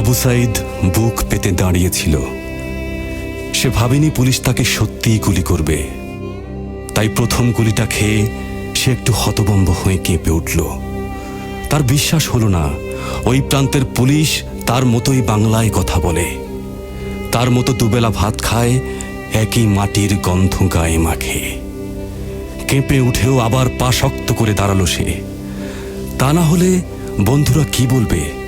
আবু সাইদ বুক পেতে দাঁড়িয়েছিল। সে ভাবেনি পুলিশ তাকে সত্যিই গুলি করবে। তাই প্রথম গুলিটা খেয়ে সে একটু হতবম্ব হয়ে কেঁপে উঠল। তার বিশ্বাস হলো না, ওই প্রান্তের পুলিশ তার মতোই বাংলায় কথা বলে। তার মতো দুবেলা ভাত খায়, একই মাটির গন্ধ গায়ে মাখে। কেঁপে উঠেও আবার পা শক্ত করে দাঁড়াল সে। তা না হলে বন্ধুরা কি বলবে?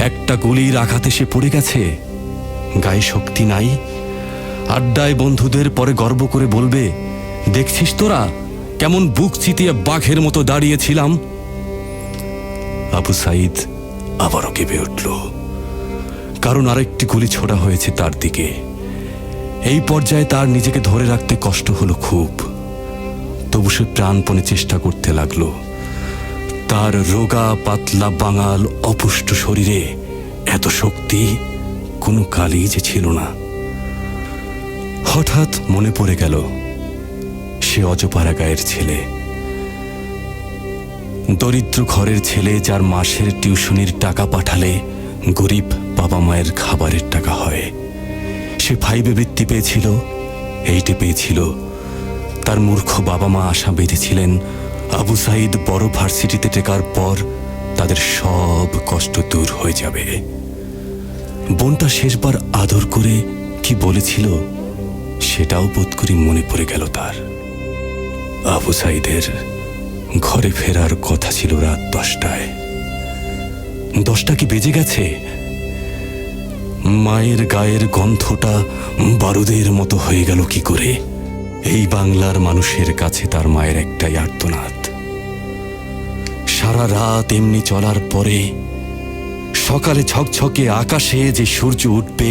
একটা গুলির আঘাতে সে পড়ে গেছে। গায়ে শক্তি নাই। আড্ডায় বন্ধুদের পরে গর্ব করে বলবে, দেখছিস তোরা, কেমন বুক চিতিয়ে বাঘের মতো দাঁড়িয়েছিলাম? আবু সাইদ আবারও কেঁপে উঠল। কারণ আরেকটি গুলি ছোড়া হয়েছে তার দিকে। এই পর্যায়ে তার নিজেকে ধরে রাখতে কষ্ট হলো খুব। তবু সে প্রাণপণে চেষ্টা করতে লাগল। তার রোগা পাতলা বাঙাল অপুষ্ট শরীরে এত শক্তি কোনো কালই যে ছিল না। হঠাৎ মনে পড়ে গেল, সে অজপাড়া গায়ের ছেলে। দরিদ্র ঘরের ছেলে যার মাসের টিউশনির টাকা পাঠালে গরিব বাবা মায়ের খাবারের টাকা হয়। সে ফাইভে বৃত্তি পেয়েছিল, এইটে পেয়েছিল। তার মূর্খ বাবা মা আশা বেঁধেছিলেন আবু সাইদ বড় ভার্সিটিতে টেকার পর তাদের সব কষ্ট দূর হয়ে যাবে। বোনটা শেষবার আদর করে কি বলেছিল, সেটাও বোধ করি মনে পড়ে গেল তার। আবু সাইদের ঘরে ফেরার কথা ছিল রাত দশটায়। দশটা কি বেজে গেছে? মায়ের গায়ের গন্ধটা বারুদের মতো হয়ে গেল কি করে? এই বাংলার মানুষের কাছে তার মায়ের একটাই আর্তনাদ। সারা রাত এমনি চলার পরে সকালে ঝকঝকে আকাশে যে সূর্য উঠবে,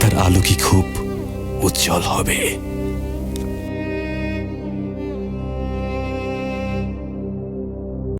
তার আলো কি খুব উজ্জ্বল হবে?